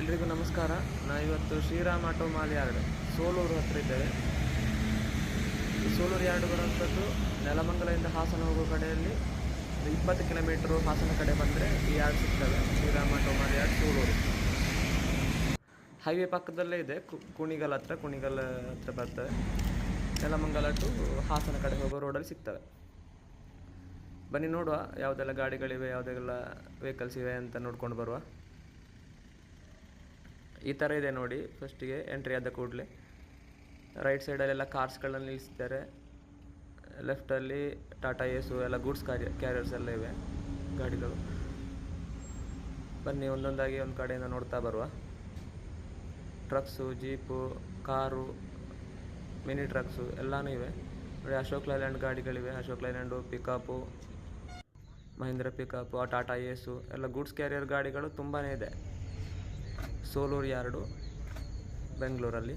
ಎಲ್ರಿಗೂ ನಮಸ್ಕಾರ. ನಾ ಇವತ್ತು Shriram auto mall yard Solur ಹತ್ರ ಇದ್ದೇವೆ. ಸೋಲೂರು ಯಾರ್ಡ್ ಬರುವಂಥದ್ದು ನೆಲಮಂಗಲದಿಂದ ಹಾಸನ ಹೋಗೋ ಕಡೆಯಲ್ಲಿ ಇಪ್ಪತ್ತು ಕಿಲೋಮೀಟ್ರು ಹಾಸನ ಕಡೆ ಬಂದರೆ ಈ ಯಾರ್ಡ್ ಸಿಗ್ತವೆ Shriram auto mall yard Solur. Highway ಪಕ್ಕದಲ್ಲೇ ಇದೆ. ಕುಣಿಗಲ್ ಹತ್ರ ಕುಣಿಗಲ್ ಹತ್ರ ಬರ್ತವೆ ನೆಲಮಂಗಲ ಟು ಹಾಸನ ಕಡೆ ಹೋಗೋ ರೋಡಲ್ಲಿ ಸಿಗ್ತವೆ. ಬನ್ನಿ ನೋಡುವ ಯಾವುದೆಲ್ಲ ಗಾಡಿಗಳಿವೆ, ಯಾವುದೆಲ್ಲ ವೆಹಿಕಲ್ಸ್ ಇವೆ ಅಂತ ನೋಡ್ಕೊಂಡು ಬರುವ. ಈ ಥರ ಇದೆ ನೋಡಿ. ಫಸ್ಟಿಗೆ ಎಂಟ್ರಿ ಆದ ಕೂಡಲೇ ರೈಟ್ ಸೈಡಲ್ಲೆಲ್ಲ ಕಾರ್ಸ್ಗಳನ್ನ ನಿಲ್ಲಿಸಿದ್ದಾರೆ ಲೆಫ್ಟಲ್ಲಿ ಟಾಟಾ ಏಸು ಎಲ್ಲ ಗೂಡ್ಸ್ ಕ್ಯಾರಿ ಕ್ಯಾರಿಯರ್ಸ್ ಎಲ್ಲ ಇವೆ ಗಾಡಿಗಳು. ಬನ್ನಿ ಒಂದೊಂದಾಗಿ ಒಂದು ಕಡೆಯಿಂದ ನೋಡ್ತಾ ಬರುವ. Trucks jeep car mini trucks ಎಲ್ಲನೂ ಇವೆ. ನೋಡಿ Ashok Leyland ಗಾಡಿಗಳಿವೆ. Ashok Leyland pickup Mahindra pickup Tata Ace ಎಲ್ಲ ಗೂಡ್ಸ್ ಕ್ಯಾರಿಯರ್ ಗಾಡಿಗಳು ತುಂಬಾ ಇದೆ. ಸೋಲೂರು ಯಾರ್ಡು? ಬೆಂಗಳೂರಲ್ಲಿ.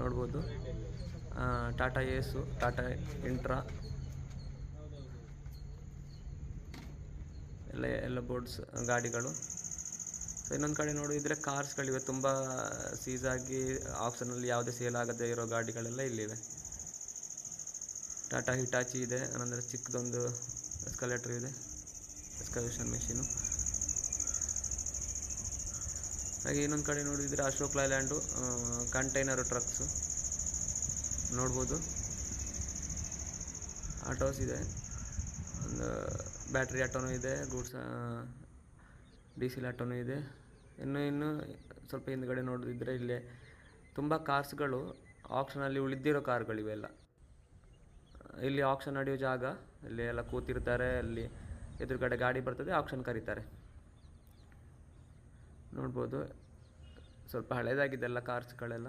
ನೋಡ್ಬೋದು. Tata Ace, Tata Intra. ಎಲ್ಲ ಎಲ್ಲ ಬೋರ್ಡ್ಸ್, ಗಾಡಿಗಳು. ಸೊ ಇನ್ನೊಂದು ಕಡೆ ನೋಡಿದರೆ ಕಾರ್ಸ್ಗಳಿವೆ ತುಂಬ ಸೀಸಾಗಿ ಆಪ್ಷನಲ್ಲಿ ಯಾವುದೇ ಸೇಲ್ ಆಗದೇ ಇರೋ ಗಾಡಿಗಳೆಲ್ಲ ಇಲ್ಲಿವೆ. ಟಾಟಾ ಹಿಟಾಚಿ ಇದೆ. ಆನಂತರ ಚಿಕ್ಕದೊಂದು ಎಸ್ಕಲೇಟ್ರ್ ಇದೆ. ಎಸ್ಕಲೇಷನ್ ಮೆಷಿನು ಹಾಗೆ ಇನ್ನೊಂದು ಕಡೆ ನೋಡಿದರೆ ಅಶೋಕ್ ಲೈಲ್ಯಾಂಡು ಕಂಟೈನರು ಟ್ರಕ್ಸು ನೋಡ್ಬೋದು. ಆಟೋಸ್ ಇದೆ. ಒಂದು ಬ್ಯಾಟ್ರಿ ಆಟೋನೂ ಇದೆ ಗೂಡ್ಸ್ ಡೀಸೆಲ್ ಆಟೋನೂ ಇದೆ. ಇನ್ನು ಇನ್ನು ಸ್ವಲ್ಪ ಹಿಂದ್ಗಡೆ ನೋಡಿದ್ರೆ ಇಲ್ಲಿ ತುಂಬ ಕಾರ್ಸ್ಗಳು ಆಪ್ಷನಲ್ಲಿ ಉಳಿದಿರೋ ಕಾರ್ಗಳಿವೆಲ್ಲ ಇಲ್ಲಿ ಆಕ್ಷನ್ ನಡೆಯೋ ಜಾಗ ಇಲ್ಲಿ ಎಲ್ಲ ಕೂತಿರ್ತಾರೆ, ಅಲ್ಲಿ ಎದುರುಗಡೆ ಗಾಡಿ ಬರ್ತದೆ ಆಕ್ಷನ್ ಕರೀತಾರೆ. ನೋಡ್ಬೋದು. ಸ್ವಲ್ಪ ಹಳೇದಾಗಿದೆ ಎಲ್ಲ ಕಾರ್ಸ್ಗಳೆಲ್ಲ.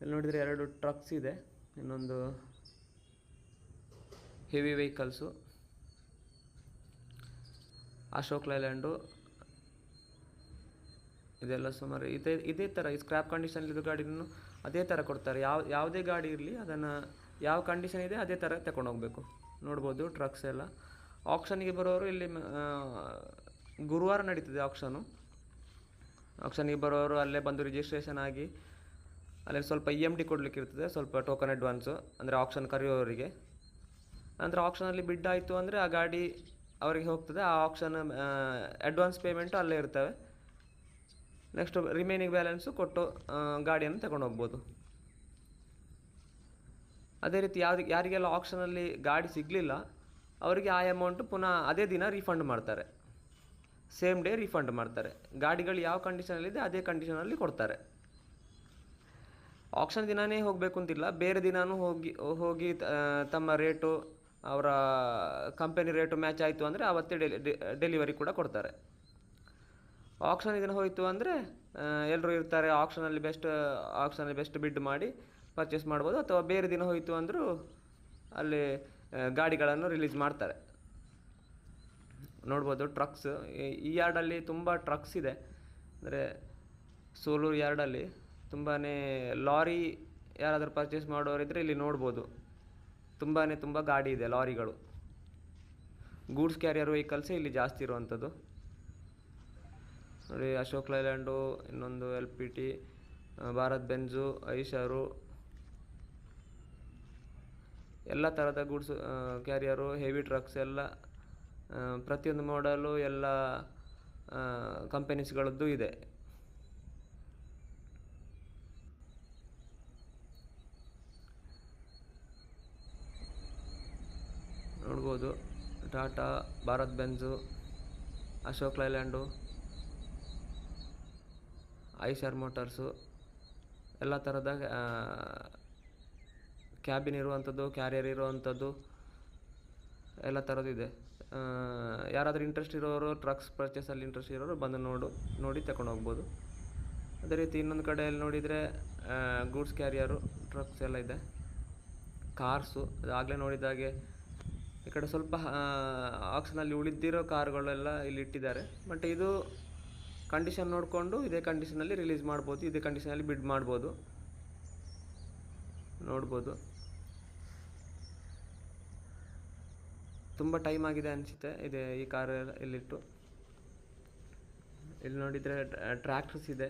ಇಲ್ಲಿ ನೋಡಿದರೆ ಎರಡು ಟ್ರಕ್ಸ್ ಇದೆ. ಇನ್ನೊಂದು ಹೆವಿ ವೆಹಿಕಲ್ಸು ಅಶೋಕ್ ಲೈಲ್ಯಾಂಡು ಇದೆಲ್ಲ ಸುಮಾರು ಇದೇ ಇದೇ ಥರ ಈ ಸ್ಕ್ರ್ಯಾಪ್ ಕಂಡೀಷನಲ್ಲಿದ್ದು ಗಾಡಿನೂ ಅದೇ ಥರ ಕೊಡ್ತಾರೆ. ಯಾವ, ಯಾವುದೇ ಗಾಡಿ ಇರಲಿ ಅದನ್ನು ಯಾವ ಕಂಡೀಷನ್ ಇದೆ ಅದೇ ಥರ ಹೋಗಬೇಕು. ನೋಡ್ಬೋದು ಟ್ರಕ್ಸ್ ಎಲ್ಲ. ಆಕ್ಷನ್ಗೆ ಬರೋರು ಇಲ್ಲಿ ಗುರುವಾರ ನಡೀತದೆ ಆಕ್ಷನು ಆಕ್ಷನ್ಗೆ ಬರೋರು ಅಲ್ಲೇ ಬಂದು ರಿಜಿಸ್ಟ್ರೇಷನ್ ಆಗಿ ಅಲ್ಲೇ ಸ್ವಲ್ಪ ಇ ಎಂ ಡಿ ಕೊಡಲಿಕ್ಕಿರ್ತದೆ ಸ್ವಲ್ಪ ಟೋಕನ್ ಅಡ್ವಾನ್ಸು ಅಂದರೆ ಆಕ್ಷನ್ ಕರೆಯೋರಿಗೆ. ನಂತರ ಆಕ್ಷನಲ್ಲಿ ಬಿಡ್ ಆಯಿತು ಅಂದರೆ ಆ ಗಾಡಿ ಅವರಿಗೆ ಹೋಗ್ತದೆ, ಆ ಆಕ್ಷನ್ ಅಡ್ವಾನ್ಸ್ ಪೇಮೆಂಟು ಅಲ್ಲೇ ಇರ್ತವೆ. ನೆಕ್ಸ್ಟ್ ರಿಮೈನಿಂಗ್ ಬ್ಯಾಲೆನ್ಸು ಕೊಟ್ಟು ಗಾಡಿಯನ್ನು ತಗೊಂಡು ಹೋಗ್ಬೋದು. ಅದೇ ರೀತಿ ಯಾವ ಯಾರಿಗೆಲ್ಲ ಆಪ್ಷನಲ್ಲಿ ಗಾಡಿ ಸಿಗಲಿಲ್ಲ, ಅವರಿಗೆ ಆ ಅಮೌಂಟು ಪುನಃ ಅದೇ ದಿನ ರೀಫಂಡ್ ಮಾಡ್ತಾರೆ. ಸೇಮ್ ಡೇ ರೀಫಂಡ್ ಮಾಡ್ತಾರೆ. ಗಾಡಿಗಳು ಯಾವ ಕಂಡೀಷನಲ್ಲಿದೆ ಅದೇ ಕಂಡೀಷನಲ್ಲಿ ಕೊಡ್ತಾರೆ. ಆಕ್ಷನ್ ದಿನವೇ ಹೋಗಬೇಕು ಅಂತಿಲ್ಲ. ಬೇರೆ ದಿನಾನೂ ಹೋಗಿ ಹೋಗಿ ತಮ್ಮ ರೇಟು, ಅವರ ಕಂಪನಿ ರೇಟು ಮ್ಯಾಚ್ ಆಯಿತು ಅಂದರೆ ಆವತ್ತೇ ಡೆಲಿ ಡೆಲಿವರಿ ಕೂಡ ಕೊಡ್ತಾರೆ. ಆಕ್ಷನ್ ದಿನ ಹೋಯಿತು ಅಂದರೆ ಎಲ್ಲರೂ ಇರ್ತಾರೆ ಆಕ್ಷನಲ್ಲಿ ಬೆಸ್ಟ್ ಆಕ್ಷನಲ್ಲಿ ಬೆಸ್ಟ್ ಬಿಡ್ ಮಾಡಿ ಪರ್ಚೇಸ್ ಮಾಡ್ಬೋದು. ಅಥವಾ ಬೇರೆ ದಿನ ಹೋಯಿತು ಅಂದರೂ ಅಲ್ಲಿ ಗಾಡಿಗಳನ್ನು ರಿಲೀಸ್ ಮಾಡ್ತಾರೆ. ನೋಡ್ಬೋದು ಟ್ರಕ್ಸ್ ಈ ಯಾರ್ಡಲ್ಲಿ ತುಂಬ ಟ್ರಕ್ಸ್ ಇದೆ, ಅಂದರೆ ಸೋಲೂರು ಯಾರ್ಡಲ್ಲಿ ತುಂಬಾ ಲಾರಿ ಯಾರಾದರೂ ಪರ್ಚೇಸ್ ಮಾಡೋರಿದ್ರೆ ಇಲ್ಲಿ ನೋಡ್ಬೋದು. ತುಂಬಾ ತುಂಬ ಗಾಡಿ ಇದೆ ಲಾರಿಗಳು. ಗೂಡ್ಸ್ ಕ್ಯಾರಿಯರ್ ವೆಹಿಕಲ್ಸೇ ಇಲ್ಲಿ ಜಾಸ್ತಿ ಇರುವಂಥದ್ದು. ನೋಡಿ, ಅಶೋಕ್ ಲೈಲ್ಯಾಂಡು, ಇನ್ನೊಂದು L P T, Bharat Benz, Eicher. ಎಲ್ಲ ಥರದ ಗೂಡ್ಸ್ ಕ್ಯಾರಿಯರು ಹೆವಿ ಟ್ರಕ್ಸ್ ಎಲ್ಲ ಪ್ರತಿಯೊಂದು ಮಾಡಲು ಎಲ್ಲ ಕಂಪೆನೀಸ್ಗಳದ್ದು ಇದೆ. ನೋಡ್ಬೋದು Tata Bharat Benz Ashok Leyland Eicher Motors ಎಲ್ಲ ಥರದ ಕ್ಯಾಬಿನ್ ಇರುವಂಥದ್ದು ಕ್ಯಾರಿಯರ್ ಇರುವಂಥದ್ದು ಎಲ್ಲ ಥರದ್ದು ಇದೆ. ಯಾರಾದರೂ ಇಂಟ್ರೆಸ್ಟ್ ಇರೋರು ಟ್ರಕ್ಸ್ ಪರ್ಚೇಸಲ್ಲಿ ಇಂಟ್ರೆಸ್ಟ್ ಇರೋರು ಬಂದು ನೋಡು, ನೋಡಿ ತಗೊಂಡು ಹೋಗ್ಬೋದು. ಅದೇ ರೀತಿ ಇನ್ನೊಂದು ಕಡೆಯಲ್ಲಿ ನೋಡಿದರೆ ಗೂಡ್ಸ್ ಕ್ಯಾರಿಯರು ಟ್ರಕ್ಸ್ ಎಲ್ಲ ಇದೆ. ಕಾರ್ಸು ಆಗಲೇ ನೋಡಿದಾಗೆ, ಈ ಕಡೆ ಸ್ವಲ್ಪ ಆಕ್ಸ್ನಲ್ಲಿ ಉಳಿದಿರೋ ಕಾರ್ಗಳೆಲ್ಲ ಇಲ್ಲಿ ಇಟ್ಟಿದ್ದಾರೆ. ಬಟ್ ಇದು ಕಂಡೀಷನ್ ನೋಡಿಕೊಂಡು ಇದೇ ಕಂಡೀಷನಲ್ಲಿ ರಿಲೀಸ್ ಮಾಡ್ಬೋದು, ಇದೇ ಕಂಡೀಷನಲ್ಲಿ ಬಿಡ್ ಮಾಡ್ಬೋದು. ನೋಡ್ಬೋದು. ತುಂಬ ಟೈಮ್ ಆಗಿದೆ ಅನಿಸುತ್ತೆ. ಇದೆ ಈ ಕಾರ್ ಇಲ್ಲಿಟ್ಟು ಇಲ್ಲಿ ನೋಡಿದರೆ ಟ್ರ್ಯಾಕ್ಟರ್ಸ್ ಇದೆ.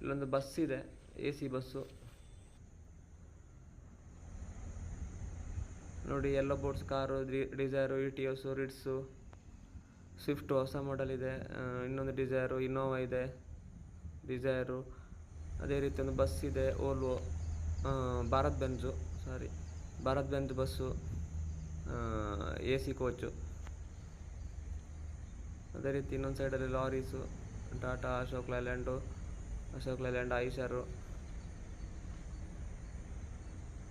ಇಲ್ಲೊಂದು ಬಸ್ ಇದೆ ಎ ಸಿ ಬಸ್ಸು ನೋಡಿ ಎಲ್ಲ boards car Dzire Etios Ritz Swift ಹೊಸ ಮಾಡೆಲ್ ಇದೆ. ಇನ್ನೊಂದು ಡಿಸೈರು ಇನೋವಾ ಇದೆ. ಡಿಸೈರು ಅದೇ ರೀತಿ ಒಂದು ಬಸ್ ಇದೆ Volvo Bharat Benz sorry Bharat Benz bus A C coach ಅದೇ ರೀತಿ ಇನ್ನೊಂದು ಸೈಡಲ್ಲಿ lorries Tata Ashok Leyland Ashok Leyland Eicher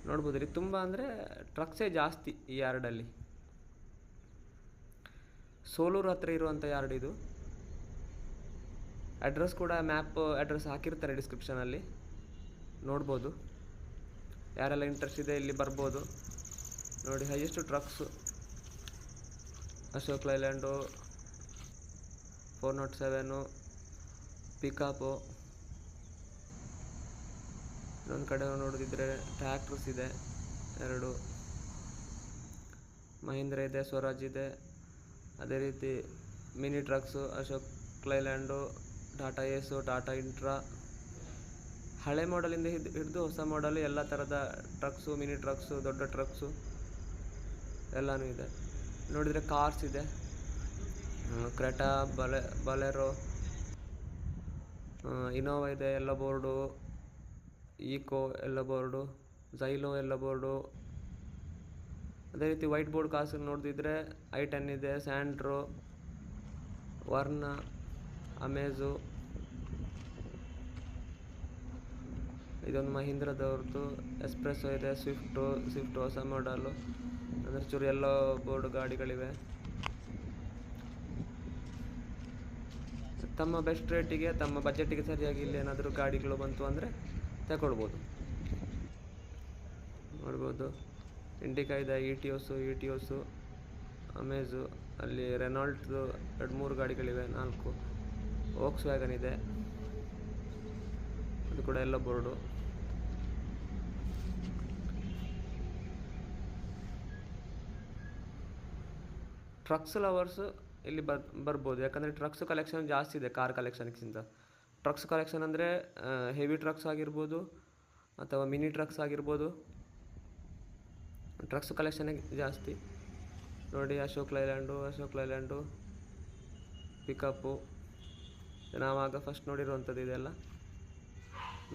ನೋಡ್ಬೋದು ರೀ ತುಂಬ ಅಂದರೆ ಟ್ರಕ್ಸೇ ಜಾಸ್ತಿ ಈ ಯಾರ್ಡಲ್ಲಿ ಸೋಲೂರು ಹತ್ರ ಇರುವಂಥ ಯಾರ್ಡ್ ಇದು? ಅಡ್ರೆಸ್ ಕೂಡ ಮ್ಯಾಪ್ ಅಡ್ರೆಸ್ ಹಾಕಿರ್ತಾರೆ ಡಿಸ್ಕ್ರಿಪ್ಷನಲ್ಲಿ ನೋಡ್ಬೋದು. ಯಾರೆಲ್ಲ ಇಂಟ್ರೆಸ್ಟ್ ಇದೆ, ಇಲ್ಲಿ ಬರ್ಬೋದು. ನೋಡಿ highest trucks Ashok Leyland four nought seven pickup ಇನ್ನೊಂದು ಕಡೆ ನೋಡಿದ್ರೆ ಟ್ರ್ಯಾಕ್ಟರ್ಸ್ ಇದೆ, ಎರಡು. ಮಹೀಂದ್ರ ಇದೆ, ಸ್ವರಾಜ್ ಇದೆ. ಅದೇ ರೀತಿ mini trucks Ashok Leyland Tata Ace Tata Intra ಹಳೆ ಮಾಡೆಲಿಂದ ಹಿಡ್, ಹಿಡಿದು ಹೊಸ ಮಾಡೆಲ್ ಎಲ್ಲ ಥರದ ಟ್ರಕ್ಸು ಮಿನಿ ಟ್ರಕ್ಸು ದೊಡ್ಡ ಟ್ರಕ್ಸು ಎಲ್ಲನೂ ಇದೆ. ನೋಡಿದರೆ ಕಾರ್ಸ್ ಇದೆ. ಕ್ರೆಟಾ ಬಲೆ ಬಲೆರೋ ಇನೋವಾ ಇದೆ ಎಲ್ಲ ಬೋರ್ಡು ಈಕೋ ಎಲ್ಲ ಬೋರ್ಡು ಝೈಲೋ ಎಲ್ಲ ಬೋರ್ಡು ಅದೇ ರೀತಿ ವೈಟ್ ಬೋರ್ಡ್ ಕಾಸು ನೋಡಿದ್ರೆ ಐ ಟೆನ್ ಇದೆ ಸ್ಯಾಂಡ್ರೋ ವರ್ನ ಅಮೇಝು ಇದೊಂದು ಮಹೀಂದ್ರದವ್ರದ್ದು ಎಸ್ಪ್ರೆಸ್ಸೋ ಇದೆ ಸ್ವಿಫ್ಟು ಸ್ವಿಫ್ಟ್ ಹೊಸ ಮಾಡಲು ಅಂದರೆ ಚೂರು ಎಲ್ಲೋ ಬೋರ್ಡ್ ಗಾಡಿಗಳಿವೆ. ತಮ್ಮ ಬೆಸ್ಟ್ ರೇಟಿಗೆ, ತಮ್ಮ ಬಜೆಟಿಗೆ ಸರಿಯಾಗಿ ಇಲ್ಲಿ ಏನಾದರೂ ಗಾಡಿಗಳು ಬಂತು ಅಂದರೆ ತಗೊಳ್ಬೋದು ನೋಡ್ಬೋದು. ಇಂಡಿಕಾ ಇದೆ Etios Etios Amaze ಅಲ್ಲಿ ರೆನಾಲ್ಟ್ದು ಎರಡು ಮೂರು ಗಾಡಿಗಳಿವೆ, ನಾಲ್ಕು. ಓಕ್ಸ್ ವ್ಯಾಗನ್ ಇದೆ. ಅದು ಕೂಡ ಎಲ್ಲ ಬೋರ್ಡು. ಟ್ರಕ್ಸ್ ಲವರ್ಸು ಇಲ್ಲಿ ಬರ್, ಬರ್ಬೋದು. ಯಾಕಂದರೆ ಟ್ರಕ್ಸ್ ಕಲೆಕ್ಷನ್ ಜಾಸ್ತಿ ಇದೆ ಕಾರ್ ಕಲೆಕ್ಷನ್ಗಿಂತ ಟ್ರಕ್ಸ್ ಕಲೆಕ್ಷನ್ ಅಂದರೆ ಹೆವಿ ಟ್ರಕ್ಸ್ ಆಗಿರ್ಬೋದು ಅಥವಾ ಮಿನಿ ಟ್ರಕ್ಸ್ ಆಗಿರ್ಬೋದು. ಟ್ರಕ್ಸ್ ಕಲೆಕ್ಷನ್ ಜಾಸ್ತಿ. ನೋಡಿ Ashok Leyland Ashok Leyland pickup ನಾವಾಗ first ನೋಡಿರುವಂಥದ್ದು ಇದೆಲ್ಲ.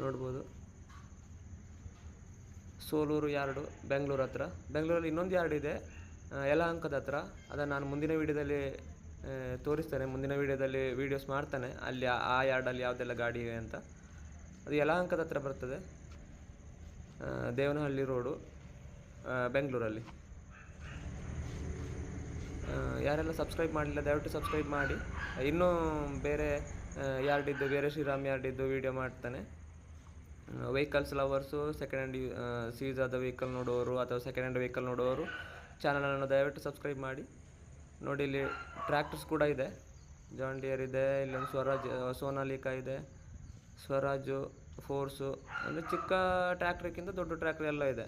ನೋಡ್ಬೋದು. ಸೋಲೂರು ಯಾರ್ಡು? ಬೆಂಗಳೂರು ಹತ್ರ. ಬೆಂಗಳೂರಲ್ಲಿ ಇನ್ನೊಂದು ಯಾರ್ಡ್ ಇದೆ ಆ, ಅಂಕದ ಹತ್ರ ಅದನ್ನು ನಾನು ಮುಂದಿನ ವೀಡಿಯೋದಲ್ಲಿ ತೋರಿಸ್ತೇನೆ. ಮುಂದಿನ ವೀಡಿಯೋದಲ್ಲಿ ವೀಡಿಯೋಸ್ ಮಾಡ್ತಾನೆ. ಅಲ್ಲಿ ಆ- ಯಾರ್ಡಲ್ಲಿ ಯಾವುದೆಲ್ಲ ಗಾಡಿ ಇವೆ ಅಂತ. ಅದು ಯಲಹಂಕದ ಹತ್ರ ಬರ್ತದೆ. ದೇವನಹಳ್ಳಿ ರೋಡು ಬೆಂಗಳೂರಲ್ಲಿ. ಯಾರೆಲ್ಲ ಸಬ್ಸ್ಕ್ರೈಬ್ ಮಾಡಲಿಲ್ಲ ದಯವಿಟ್ಟು ಸಬ್ಸ್ಕ್ರೈಬ್ ಮಾಡಿ. ಇನ್ನೂ ಬೇರೆ ಯಾರ್ಡಿದ್ದು ಬೇರೆ ಶ್ರೀರಾಮ್ ಯಾರ್ಡಿದ್ದು ವೀಡಿಯೋ ಮಾಡ್ತಾನೆ. Vehicles lovers second hand seize ಆದ ವೆಹಿಕಲ್ ನೋಡುವವರು ಅಥವಾ ಸೆಕೆಂಡ್ ಹ್ಯಾಂಡ್ ವೆಹಿಕಲ್ ನೋಡುವವರು ಚಾನಲನ್ನು ದಯವಿಟ್ಟು ಸಬ್ಸ್ಕ್ರೈಬ್ ಮಾಡಿ. ನೋಡಿ, ಇಲ್ಲಿ ಟ್ರ್ಯಾಕ್ಟರ್ಸ್ ಕೂಡ ಇದೆ. ಜಾನ್ ಡಿಯರ್ ಇದೆ ಇಲ್ಲೊಂದು ಸ್ವರಾಜ್ ಸೋನಾಲಿಕಾ ಇದೆ, ಸ್ವರಾಜು, ಫೋರ್ಸು ಅಂದರೆ ಚಿಕ್ಕ ಟ್ರ್ಯಾಕ್ಟ್ರಿಗಿಂತ ದೊಡ್ಡ ಟ್ರ್ಯಾಕ್ಟ್ರ್ ಎಲ್ಲ ಇದೆ.